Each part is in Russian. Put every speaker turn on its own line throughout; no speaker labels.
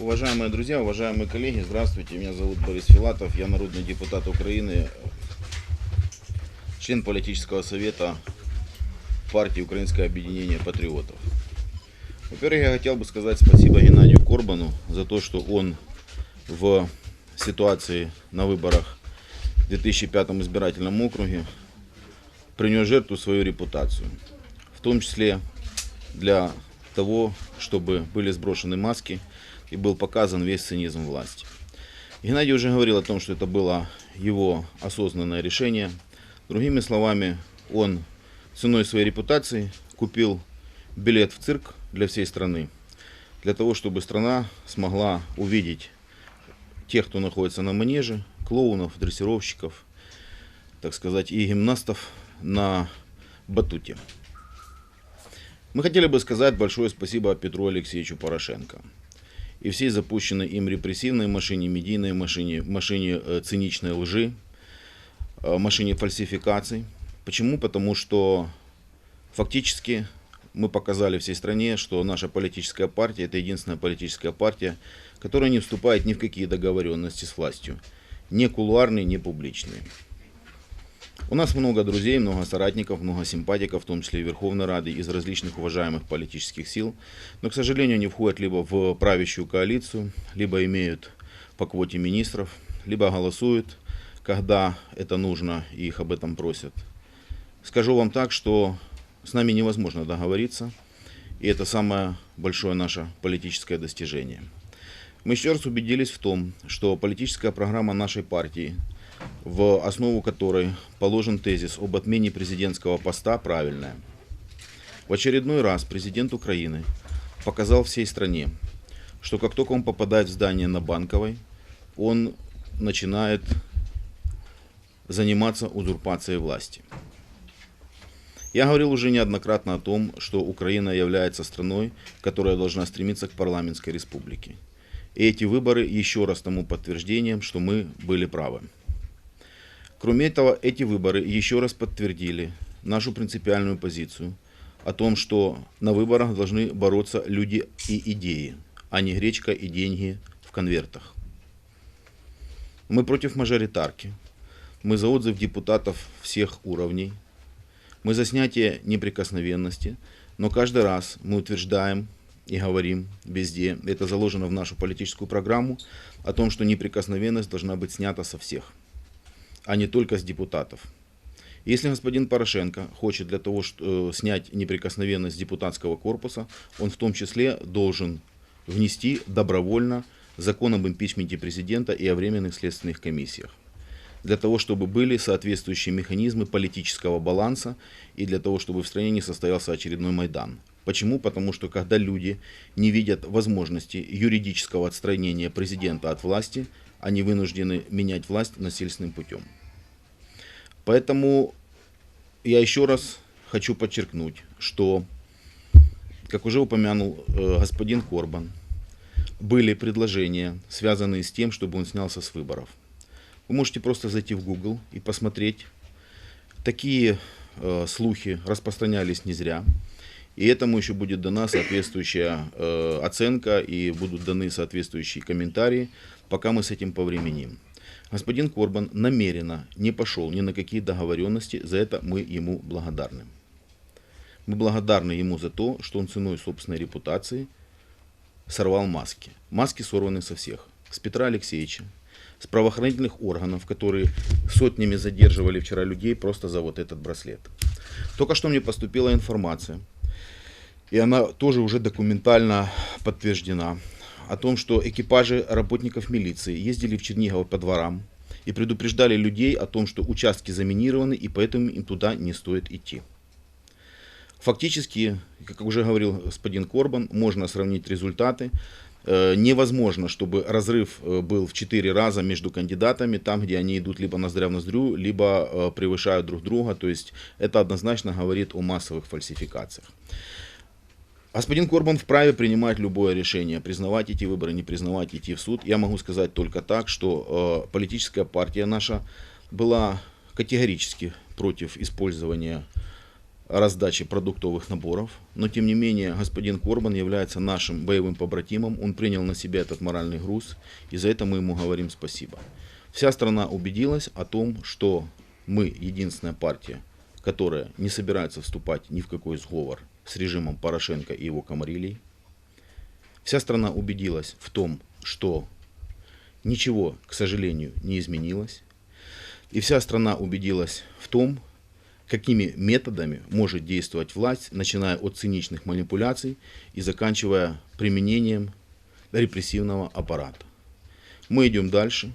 Уважаемые друзья, уважаемые коллеги, здравствуйте. Меня зовут Борис Филатов, я народный депутат Украины, член политического совета партии Украинское объединение патриотов. Во-первых, я хотел бы сказать спасибо Геннадию Корбану за то, что он в ситуации на выборах в 2005 избирательном округе принес жертву свою репутацию. В том числе для того, чтобы были сброшены маски и был показан весь цинизм власти. Геннадий уже говорил о том, что это было его осознанное решение. Другими словами, он ценой своей репутации купил билет в цирк для всей страны, для того, чтобы страна смогла увидеть тех, кто находится на манеже, клоунов, дрессировщиков, так сказать, и гимнастов на батуте. Мы хотели бы сказать большое спасибо Петру Алексеевичу Порошенко и всей запущенной им репрессивной машине, медийной машине, машине э, циничной лжи, э, машине фальсификаций. Почему? Потому что фактически мы показали всей стране, что наша политическая партия это единственная политическая партия, которая не вступает ни в какие договоренности с властью. Не кулуарные, не публичные. У нас много друзей, много соратников, много симпатиков, в том числе и Верховной Рады, из различных уважаемых политических сил. Но, к сожалению, они входят либо в правящую коалицию, либо имеют по квоте министров, либо голосуют, когда это нужно и их об этом просят. Скажу вам так, что с нами невозможно договориться, и это самое большое наше политическое достижение. Мы еще раз убедились в том, что политическая программа нашей партии – в основу которой положен тезис об отмене президентского поста, правильная. В очередной раз президент Украины показал всей стране, что как только он попадает в здание на Банковой, он начинает заниматься узурпацией власти. Я говорил уже неоднократно о том, что Украина является страной, которая должна стремиться к парламентской республике. И эти выборы еще раз тому подтверждением, что мы были правы. Кроме этого, эти выборы еще раз подтвердили нашу принципиальную позицию о том, что на выборах должны бороться люди и идеи, а не гречка и деньги в конвертах. Мы против мажоритарки. Мы за отзыв депутатов всех уровней. Мы за снятие неприкосновенности. Но каждый раз мы утверждаем и говорим везде, это заложено в нашу политическую программу, о том, что неприкосновенность должна быть снята со всех а не только с депутатов. Если господин Порошенко хочет для того, чтобы э, снять неприкосновенность депутатского корпуса, он в том числе должен внести добровольно закон об импичменте президента и о временных следственных комиссиях. Для того, чтобы были соответствующие механизмы политического баланса и для того, чтобы в стране не состоялся очередной Майдан. Почему? Потому что когда люди не видят возможности юридического отстранения президента от власти, они вынуждены менять власть насильственным путем. Поэтому я еще раз хочу подчеркнуть, что, как уже упомянул э, господин Корбан, были предложения, связанные с тем, чтобы он снялся с выборов. Вы можете просто зайти в Google и посмотреть. Такие э, слухи распространялись не зря. И этому еще будет дана соответствующая э, оценка и будут даны соответствующие комментарии пока мы с этим повременим. Господин Корбан намеренно не пошел ни на какие договоренности, за это мы ему благодарны. Мы благодарны ему за то, что он ценой собственной репутации сорвал маски. Маски сорваны со всех. С Петра Алексеевича, с правоохранительных органов, которые сотнями задерживали вчера людей просто за вот этот браслет. Только что мне поступила информация, и она тоже уже документально подтверждена, о том, что экипажи работников милиции ездили в Чернигово по дворам и предупреждали людей о том, что участки заминированы и поэтому им туда не стоит идти. Фактически, как уже говорил господин Корбан, можно сравнить результаты. Э, невозможно, чтобы разрыв э, был в 4 раза между кандидатами, там, где они идут либо ноздря в ноздрю, либо э, превышают друг друга. То есть это однозначно говорит о массовых фальсификациях. Господин Корбан вправе принимать любое решение, признавать эти выборы, не признавать, идти в суд. Я могу сказать только так, что э, политическая партия наша была категорически против использования раздачи продуктовых наборов. Но тем не менее господин Корбан является нашим боевым побратимом. Он принял на себя этот моральный груз. И за это мы ему говорим спасибо. Вся страна убедилась о том, что мы единственная партия, которая не собирается вступать ни в какой сговор с режимом Порошенко и его комарилей. Вся страна убедилась в том, что ничего, к сожалению, не изменилось. И вся страна убедилась в том, какими методами может действовать власть, начиная от циничных манипуляций и заканчивая применением репрессивного аппарата. Мы идем дальше.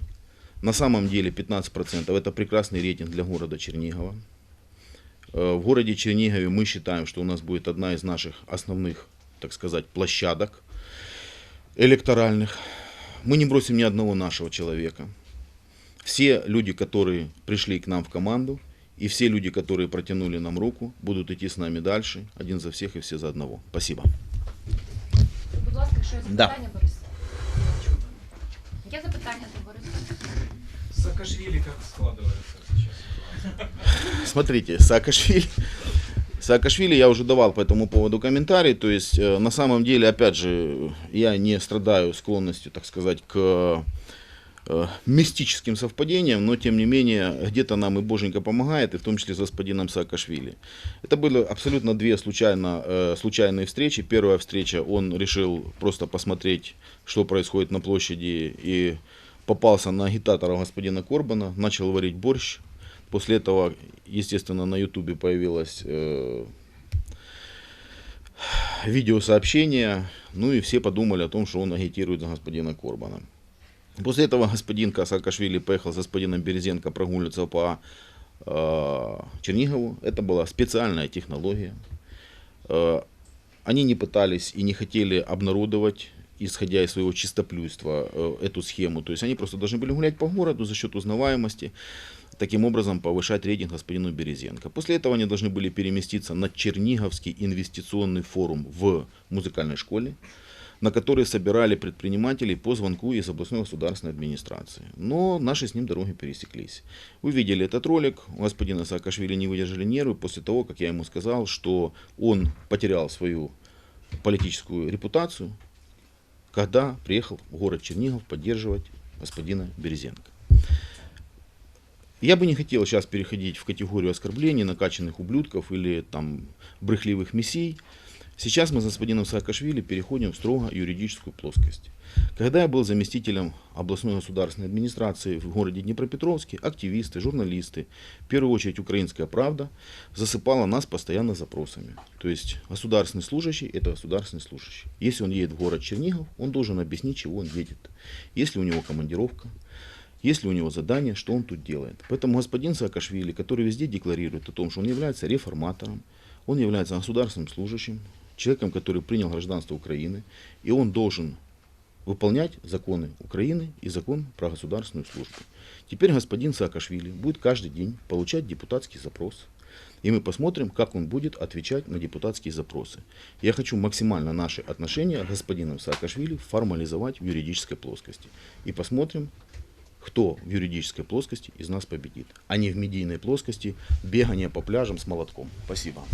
На самом деле 15% это прекрасный рейтинг для города Чернигова. Э, В городе Чернигове мы считаем, что у нас будет одна из наших основных, так сказать, площадок электоральных. Мы не бросим ни одного нашего человека. Все люди, которые пришли к нам в команду, и все люди, которые протянули нам руку, будут идти с нами дальше, один за всех и все за одного. Спасибо.
Будь ласка, що є
Да.
запитання, Борис? Є запитання до Бориса?
Саакашвили как складывается сейчас?
Смотрите, Саакашвили, Саакашвили я уже давал по этому поводу комментарий. То есть, э, на самом деле, опять же, я не страдаю склонностью, так сказать, к э, мистическим совпадениям, но тем не менее, где-то нам и Боженька помогает, и в том числе с господином Саакашвили. Это были абсолютно две случайно, э, случайные встречи. Первая встреча, он решил просто посмотреть, что происходит на площади, и попался на агитатора господина Корбана, начал варить борщ. После этого, естественно, на ютубе появилось э, видеосообщение, ну и все подумали о том, что он агитирует за господина Корбана. После этого господин Саакашвили поехал с господином Березенко прогуливаться по э, Чернигову. Это была специальная технология. Э, они не пытались и не хотели обнародовать, исходя из своего чистоплюйства, э, эту схему. То есть они просто должны были гулять по городу за счет узнаваемости, таким образом повышать рейтинг господину Березенко. После этого они должны были переместиться на Черниговский инвестиционный форум в музыкальной школе, на который собирали предпринимателей по звонку из областной государственной администрации. Но наши с ним дороги пересеклись. Вы видели этот ролик, у господина Саакашвили не выдержали нервы после того, как я ему сказал, что он потерял свою политическую репутацию, когда приехал в город Чернигов поддерживать господина Березенко. Я бы не хотел сейчас переходить в категорию оскорблений, накачанных ублюдков или там брехливых мессий. Сейчас мы с господином Саакашвили переходим в строго юридическую плоскость. Когда я был заместителем областной государственной администрации в городе Днепропетровске, активисты, журналисты, в первую очередь украинская правда, засыпала нас постоянно запросами. То есть государственный служащий – это государственный служащий. Если он едет в город Чернигов, он должен объяснить, чего он едет. Если у него командировка, если у него задание, что он тут делает. Поэтому господин Саакашвили, который везде декларирует о том, что он является реформатором, он является государственным служащим, человеком, который принял гражданство Украины, и он должен выполнять законы Украины и закон про государственную службу. Теперь господин Саакашвили будет каждый день получать депутатский запрос, и мы посмотрим, как он будет отвечать на депутатские запросы. Я хочу максимально наши отношения с господином Саакашвили формализовать в юридической плоскости. И посмотрим, кто в юридической плоскости из нас победит, а не в медийной плоскости бегания по пляжам с молотком. Спасибо.